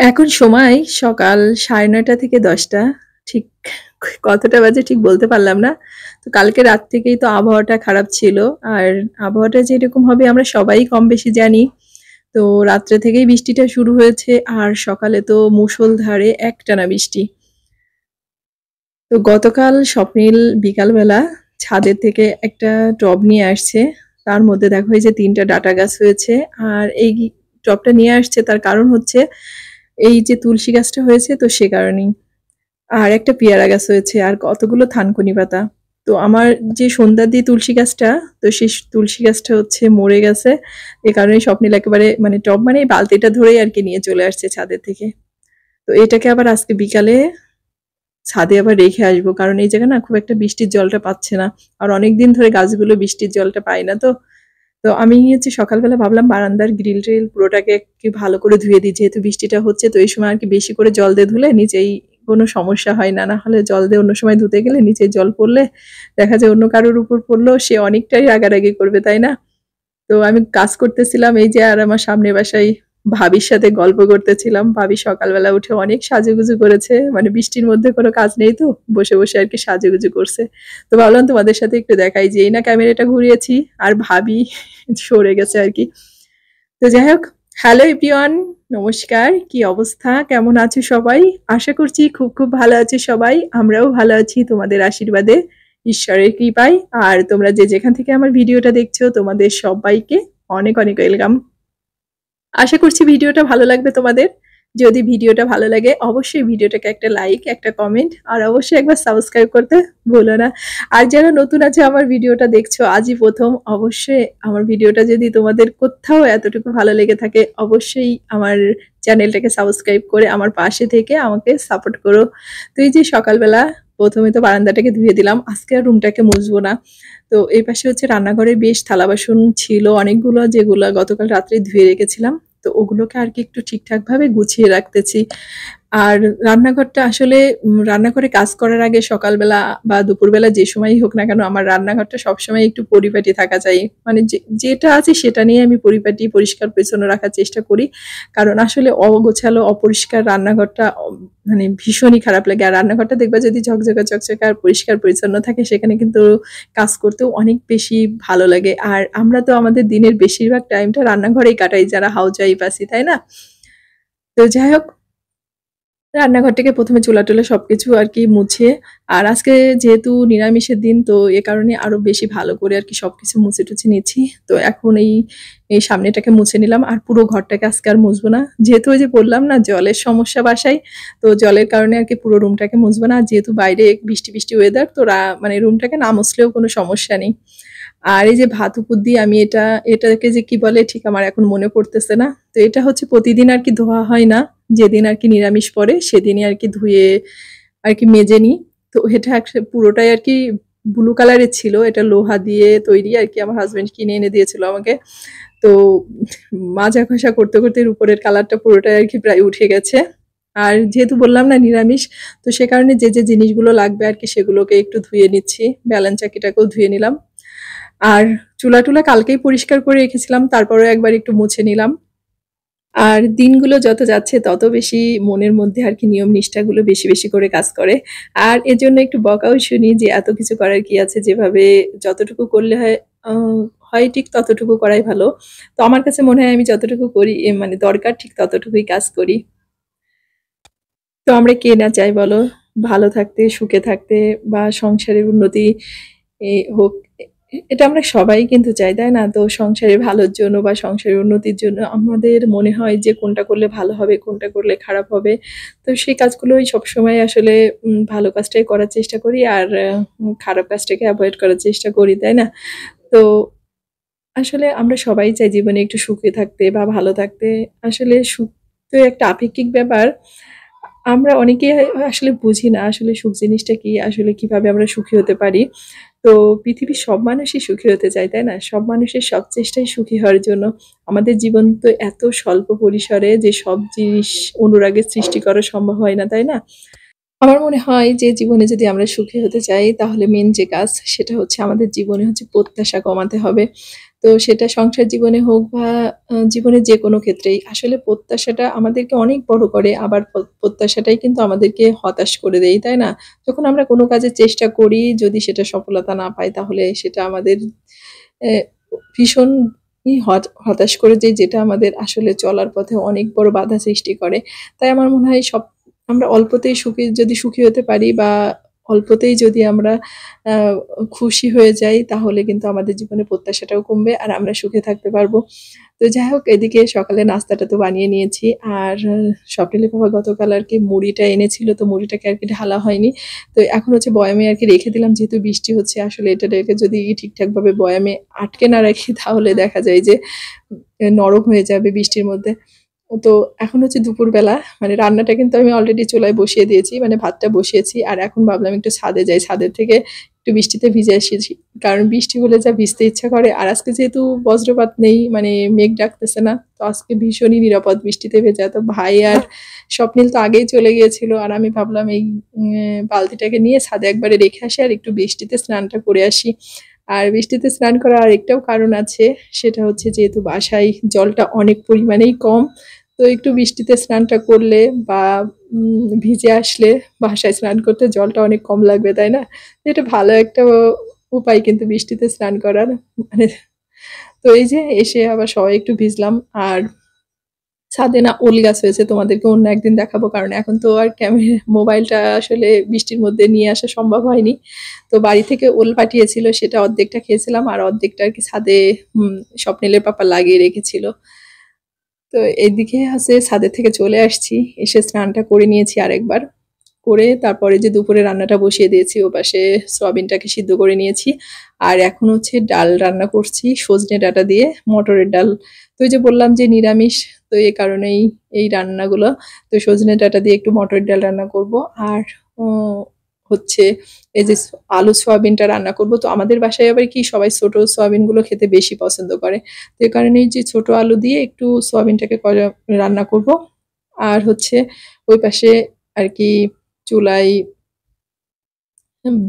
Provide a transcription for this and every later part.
এখন সময় সকাল সাড়ে নয়টা থেকে দশটা। ঠিক কতটা বাজে ঠিক বলতে পারলাম না। তো কালকে রাত থেকেই তো আবহাওয়াটা খারাপ ছিল। আর আবহাওয়াটা যেরকম হবে আমরা সবাই কম বেশি জানি। তো রাত্রে থেকেই বৃষ্টিটা শুরু হয়েছে। আর সকালে তো মুষলধারে একটানা বৃষ্টি। তো গতকাল স্বপ্নিল বিকালবেলা ছাদের থেকে একটা টব নিয়ে আসছে। তার মধ্যে দেখো এই যে তিনটা ডাটা গাছ হয়েছে। আর এই টবটা নিয়ে আসছে তার কারণ হচ্ছে এই যে তুলসী গাছটা হয়েছে, তো সে কারণেই। আর একটা পেয়ারা গাছ হয়েছে, আর কতগুলো থানকুনি পাতা। তো আমার যে সন্ধ্যা দিয়ে তুলসী গাছটা, তো সেই তুলসী গাছটা হচ্ছে মরে গেছে। এ কারণে স্বপ্নিল একেবারে মানে টব মানে বালতিটা ধরেই আর কি নিয়ে চলে আসছে ছাদের থেকে। তো এটাকে আবার আজকে বিকালে ছাদে আবার রেখে আসব, কারণ এই জায়গায় না খুব একটা বৃষ্টির জলটা পাচ্ছে না। আর অনেক দিন ধরে গাছগুলো বৃষ্টির জলটা পায় না তো। তো আমি হচ্ছে সকালবেলা ভাবলাম বারান্দার গ্রিল ট্রিল পুরোটাকে কি ভালো করে ধুয়ে দিই, যেহেতু বৃষ্টিটা হচ্ছে তো এই সময় আর কি বেশি করে জল দিয়ে ধুলে নিচেই কোনো সমস্যা হয় না। না হলে জল দিয়ে অন্য সময় ধুতে গেলে নিচে জল পড়লে দেখা যায় অন্য কারোর উপর পড়লেও সে অনেকটাই রাগারাগি করবে, তাই না? তো আমি কাজ করতেছিলাম এই যে আর আমার সামনে বাসায় ভাবির সাথে গল্প করতেছিলাম। ভাবি সকালবেলা উঠে অনেক সাজুগুজু করেছে। মানে বৃষ্টির মধ্যে কোনো কাজ নেই তো, বসে বসে আর কি সাজুগুজু করছে। তো ভাবলাম তোমাদের সাথে একটু দেখাই যে এই না ক্যামেরাটা ঘুরিয়েছি আর ভাবি সরে গেছে আর কি। তো যাই হোক, হ্যালো এভরিওয়ান, নমস্কার, কি অবস্থা? কেমন আছো সবাই? আশা করছি খুব খুব ভালো আছে সবাই। আমরাও ভালো আছি তোমাদের আশীর্বাদে, ঈশ্বরের কৃপায়। আর তোমরা যে যেখান থেকে আমার ভিডিওটা দেখছ, তোমাদের সবাইকে অনেক অনেক ওয়েলকাম। আশা করছি ভিডিওটা ভালো লাগবে তোমাদের। যদি ভিডিওটা ভালো লাগে, অবশ্যই ভিডিওটাকে একটা লাইক একটা কমেন্ট আর অবশ্যই একবার সাবস্ক্রাইব করতে ভুলো না। আর যারা নতুন আছে, আমার ভিডিওটা দেখছ, আজই প্রথম, অবশ্যই আমার ভিডিওটা যদি তোমাদের কোথাও এতটুকু ভালো লেগে থাকে, অবশ্যই আমার চ্যানেলটাকে সাবস্ক্রাইব করে আমার পাশে থেকে আমাকে সাপোর্ট করো। তুই যে সকালবেলা প্রথমে তো বারান্দাটাকে ধুয়ে দিলাম, আজকে আর রুমটাকে মুছবো না। তো এই পাশে হচ্ছে রান্নাঘরে বেশ থালা বাসন ছিল, অনেকগুলো যেগুলো গতকাল রাত্রে ধুয়ে রেখেছিলাম। তো ওগুলোকে আর কি একটু ঠিকঠাকভাবে গুছিয়ে রাখতেছি। আর রান্নাঘরটা আসলে রান্নাঘরে কাজ করার আগে সকালবেলা বা দুপুরবেলা যে সময়ই হোক না কেন আমার রান্নাঘরটা সবসময় একটু পরিপাটি থাকা চাই। মানে যেটা আছে সেটা নিয়ে আমি পরিপাটি, পরিষ্কার, পরিচ্ছন্ন রাখার চেষ্টা করি। কারণ আসলে অগোছালো, অপরিষ্কার রান্নাঘরটা মানে ভীষণই খারাপ লাগে। আর রান্নাঘরটা দেখবা যদি ঝকঝকা, চকচকা আর পরিষ্কার, পরিচ্ছন্ন থাকে, সেখানে কিন্তু কাজ করতেও অনেক বেশি ভালো লাগে। আর আমরা তো আমাদের দিনের বেশিরভাগ টাইমটা রান্নাঘরেই কাটাই, যারা হাউস ওয়াইফ আছি, তাই না? তো যাই হোক রান্নাঘরটাকে প্রথমে চুলা টুলা সবকিছু আর কি মুছে। আর আজকে যেহেতু নিরামিষের দিন, তো এ কারণে আরও বেশি ভালো করে আর কি সবকিছু মুছে টুছে নিচ্ছি। তো এখন এই এই সামনেটাকে মুছে নিলাম আর পুরো ঘরটাকে আজকে আর মুছবো না। যেহেতু ওই যে বললাম না, জলের সমস্যা বাসায়, তো জলের কারণে আর কি পুরো রুমটাকে মুছবো না। যেহেতু বাইরে বৃষ্টি বৃষ্টি ওয়েদার তো মানে রুমটাকে না মুছলেও কোনো সমস্যা নেই। আর এই যে ভাত উপর দিয়ে আমি এটা, এটাকে যে কি বলে, ঠিক আমার এখন মনে পড়তেছে না। তো এটা হচ্ছে প্রতিদিন আর কি ধোয়া হয় না। যেদিন আর কি নিরামিষ পড়ে, সেদিনই আর কি ধুয়ে আর কি মেজে নিই। তো এটা পুরোটাই আর কি ব্লু কালারের ছিল। এটা লোহা দিয়ে তৈরি আর কি আমার হাজব্যান্ড কিনে এনে দিয়েছিল আমাকে। তো মাজা ঘষা করতে করতে উপরের কালারটা পুরোটাই আর কি প্রায় উঠে গেছে। আর যেহেতু বললাম না নিরামিষ, তো সে কারণে যে যে জিনিসগুলো লাগবে আর কি সেগুলোকে একটু ধুয়ে নিচ্ছি। ব্যালেন্স চাকিটাকেও ধুয়ে নিলাম। আর চুলা টুলা কালকেই পরিষ্কার করে রেখেছিলাম তারপরে একবার একটু মুছে নিলাম। আর দিনগুলো যত যাচ্ছে, তত বেশি মনের মধ্যে আর কি নিয়ম নিষ্ঠাগুলো বেশি বেশি করে কাজ করে। আর এজন্য একটু বকাও শুনি যে এত কিছু করার কি আছে? যেভাবে যতটুকু করলে হয় হয় ঠিক ততটুকু করাই ভালো। তো আমার কাছে মনে হয় আমি যতটুকু করি মানে দরকার ঠিক ততটুকুই কাজ করি। তো আমরা কে না চাই বলো? ভালো থাকতে, সুখে থাকতে বা সংসারের উন্নতি হোক এটা আমরা সবাই কিন্তু চাই, তাই না? তো সংসারের ভালোর জন্য বা সংসারের উন্নতির জন্য আমাদের মনে হয় যে কোনটা করলে ভালো হবে, কোনটা করলে খারাপ হবে। তো সেই কাজগুলোই সবসময় আসলে ভালো কাজটাই করার চেষ্টা করি আর খারাপ কাজটাকে অ্যাভয়েড করার চেষ্টা করি, তাই না? তো আসলে আমরা সবাই চাই জীবনে একটু সুখে থাকতে বা ভালো থাকতে। আসলে সুখ তো একটা আপেক্ষিক ব্যাপার। আমরা অনেকে আসলে বুঝি না আসলে সুখ জিনিসটা কি, আসলে কীভাবে আমরা সুখী হতে পারি। তো পৃথিবীর সব মানুষই সুখী হতে চায়, তাই না? সব মানুষের সব চেষ্টাই সুখী হওয়ার জন্য। আমাদের জীবন তো এত স্বল্প পরিসরে যে সব জিনিস অনুরাগের সৃষ্টি করা সম্ভব হয় না, তাই না? আমার মনে হয় যে জীবনে যদি আমরা সুখী হতে চাই, তাহলে মেন যে কাজ সেটা হচ্ছে আমাদের জীবনে হচ্ছে প্রত্যাশা কমাতে হবে। তো সেটা সংসার জীবনে হোক বা জীবনের যে কোনো ক্ষেত্রেই, আসলে প্রত্যাশাটা আমাদেরকে অনেক বড় করে, আবার প্রত্যাশাটাই কিন্তু আমাদেরকে হতাশ করে দেয়, তাই না? যখন আমরা কোনো কাজের চেষ্টা করি, যদি সেটা সফলতা না পাই, তাহলে সেটা আমাদের ভীষণ হতাশ করে যে যেটা আমাদের আসলে চলার পথে অনেক বড় বাধা সৃষ্টি করে। তাই আমার মনে হয় সব, আমরা অল্পতেই সুখী, যদি সুখী হতে পারি বা অল্পতেই যদি আমরা খুশি হয়ে যাই, তাহলে কিন্তু আমাদের জীবনে প্রত্যাশাটাও কমবে আর আমরা সুখে থাকতে পারব। তো যাই হোক, এদিকে সকালে নাস্তাটা তো বানিয়ে নিয়েছি আর স্বপ্নিলে বাবা গতকাল আর কি মুড়িটা এনেছিল, তো মুড়িটাকে আর কি ঢালা হয়নি। তো এখন হচ্ছে বয়ামে আর কি রেখে দিলাম, যেহেতু বৃষ্টি হচ্ছে, আসলে এটা রেখে যদি ঠিকঠাকভাবে বয়ামে আটকে না রাখি, তাহলে দেখা যায় যে নরম হয়ে যাবে বৃষ্টির মধ্যে। তো এখন হচ্ছে দুপুরবেলা মানে রান্নাটা কিন্তু আমি অলরেডি চুলায় বসিয়ে দিয়েছি মানে ভাতটা বসিয়েছি, আর এখন ভাবলাম একটু ছাদে যাই ছাদের থেকে একটু বৃষ্টিতে ভিজে এসেছি, কারণ বৃষ্টি হলে যা ভিজতে ইচ্ছা করে, আর আজকে যেহেতু বজ্রপাত নেই মানে মেঘ ডাকতেছে না, তো আজকে ভীষণই নিরাপদ বৃষ্টিতে ভেজা, তো ভাই আর স্বপ্নিল তো আগেই চলে গিয়েছিল, আর আমি ভাবলাম এই বালতিটাকে নিয়ে ছাদে একবারে রেখে আসি, আর একটু বৃষ্টিতে স্নানটা করে আসি। আর বৃষ্টিতে স্নান করার আরেকটাও কারণ আছে, সেটা হচ্ছে যেহেতু বাসায় জলটা অনেক পরিমাণেই কম তো একটু বৃষ্টিতে স্নানটা করলে বা ভিজে আসলে বাসায় স্নান করতে জলটা অনেক কম লাগবে, তাই না? এটা ভালো একটা উপায় কিন্তু বৃষ্টিতে স্নান করার মানে তো এই যে এসে আবার সবাই একটু ভিজলাম। আর ছাদে না ওল গাছ হয়েছে, তোমাদেরকে অন্য একদিন দেখাবো, কারণ এখন তো আর ক্যামেরা মোবাইলটা আসলে বৃষ্টির মধ্যে নিয়ে আসা সম্ভব হয়নি। তো বাড়ি থেকে ওল পাঠিয়েছিল, সেটা অর্ধেকটা খেয়েছিলাম, আর অর্ধেকটা আর কি ছাদে স্বপ্নিলের পাপা লাগিয়ে রেখেছিল। তো এদিকে আছে ছাদের থেকে চলে আসছি, এসে স্নানটা করে নিয়েছি আরেকবার। করে তারপরে যে দুপুরে রান্নাটা বসিয়ে দিয়েছি, ও পাশে সয়াবিনটাকে সিদ্ধ করে নিয়েছি। আর এখন হচ্ছে ডাল রান্না করছি, সজনে ডাটা দিয়ে মটরের ডাল। তো যে বললাম যে নিরামিষ, তো এই কারণেই এই রান্নাগুলো। তো সজনে ডাটা দিয়ে একটু মটরের ডাল রান্না করব। আর হচ্ছে, এই যে আলু, সোয়াবিনটা রান্না করব। তো আমাদের বাসায় আবার কি, সবাই ছোট সোয়াবিনগুলো খেতে বেশি পছন্দ করে। তো এই কারণে যে ছোট আলু দিয়ে একটু সোয়াবিনটাকে রান্না করব। আর হচ্ছে ওই পাশে আর কি চুলায়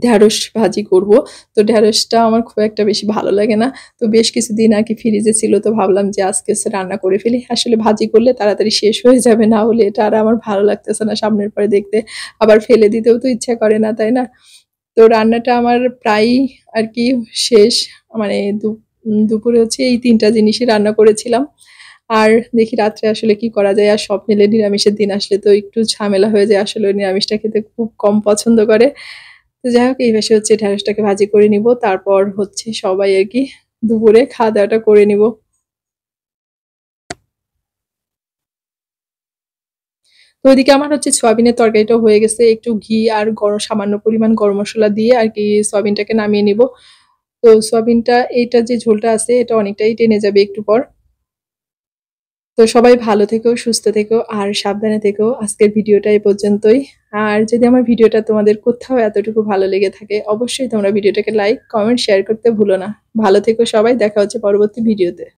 ঢ্যাঁড়স ভাজি করব। তো ঢ্যাঁড়সটা আমার খুব একটা বেশি ভালো লাগে না। তো বেশ কিছুদিন কি ফ্রিজে ছিল, তো ভাবলাম যে আজকে রান্না করে ফেলি। আসলে ভাজি করলে তাড়াতাড়ি শেষ হয়ে যাবে, না হলে এটা আর আমার ভালো লাগতেছে না সামনের পরে দেখতে। আবার ফেলে দিতেও তো ইচ্ছা করে না, তাই না? তো রান্নাটা আমার প্রায় আর কি শেষ। মানে দুপুরে হচ্ছে এই তিনটা জিনিসই রান্না করেছিলাম। আর দেখি রাত্রে আসলে কি করা যায়, আর সব মিলে নিরামিষের দিন আসলে তো একটু ঝামেলা হয়ে যায়। আসলে নিরামিষটা খেতে খুব কম পছন্দ করে। তো যাই হোক, এই ভাষে হচ্ছে ঢ্যাঁড়সটাকে ভাজি করে নিব। তারপর হচ্ছে সবাই আর কি দুপুরে খাওয়া দাওয়াটা করে নিব। তো ওইদিকে আমার হচ্ছে সয়াবিনের তরকারিটা হয়ে গেছে। একটু ঘি আর গরম, সামান্য পরিমাণ গরম মশলা দিয়ে আর কি সয়াবিনটাকে নামিয়ে নিব। তো সয়াবিনটা, এইটা যে ঝোলটা আছে, এটা অনেকটাই টেনে যাবে একটু পর। তো সবাই ভালো থেকো, সুস্থ থেকো আর সাবধানে থেকো। আজকের ভিডিওটা এই পর্যন্তই। আর যদি আমার ভিডিওটা তোমাদের কোথাও এতটুকু ভালো লেগে থাকে, অবশ্যই তোমরা ভিডিওটাকে লাইক কমেন্ট শেয়ার করতে ভুলো না। ভালো থেকো সবাই, দেখা হচ্ছে পরবর্তী ভিডিওতে।